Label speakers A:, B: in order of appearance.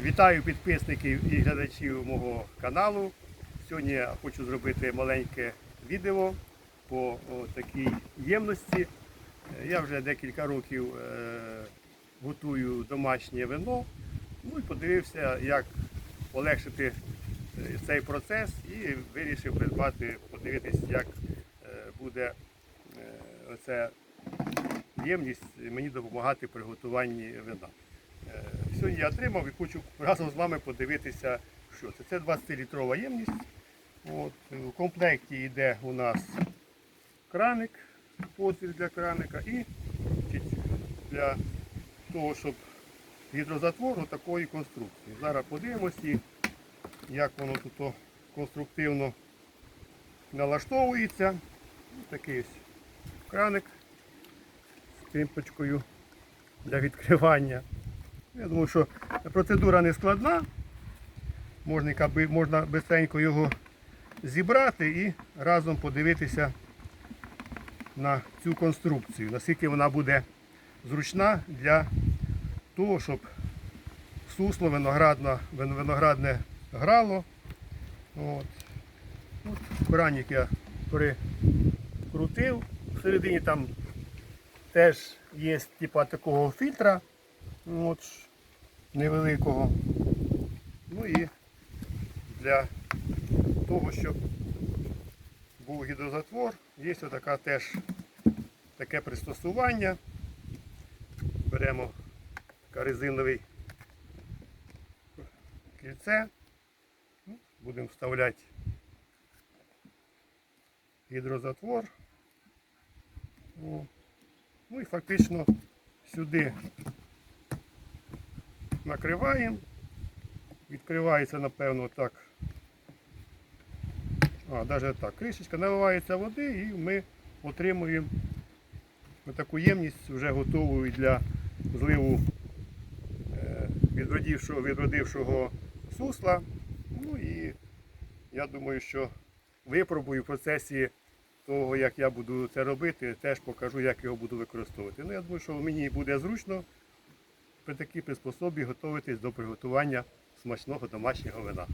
A: Вітаю підписників і глядачів мого каналу. Сьогодні я хочу зробити маленьке відео по такій ємності. Я вже декілька років е, готую домашнє вино. Ну і подивився, як полегшити е, цей процес і вирішив придбати, подивитись, як е, буде оця ємність мені допомагати при готуванні вина. Сьогодні я отримав і хочу разом з вами подивитися, що це. Це 20-літрова ємність. От, у комплекті йде у нас краник, отвір для краника і для того, щоб гідрозатвор такої конструкції. Зараз подивимося, як воно тут конструктивно налаштовується. Такий ось краник з кимпочкою для відкривання. Я думаю, що процедура не складна. Можна, можна швидко його зібрати і разом подивитися на цю конструкцію, наскільки вона буде зручна для того, щоб сусло виноградне, грало. От. От, Кранік я прикрутив. Всередині там теж є типа такого фільтра от, невеликого. Ну і для того, щоб був гідрозатвор, є така теж таке пристосування. Беремо резиновий кільце, Ну, будемо вставляти гідрозатвор. Ну і фактично сюди накриваємо. Відкривається, напевно, так. А, навіть так. Кришечка наливається води і ми отримуємо таку ємність вже готову для зливу е, відродившого, відродившого сусла. Ну і я думаю, що випробую в процесі того, як я буду це робити, теж покажу, як його буду використовувати. Ну, я думаю, що мені буде зручно при такій приспособі готуватись до приготування смачного домашнього вина.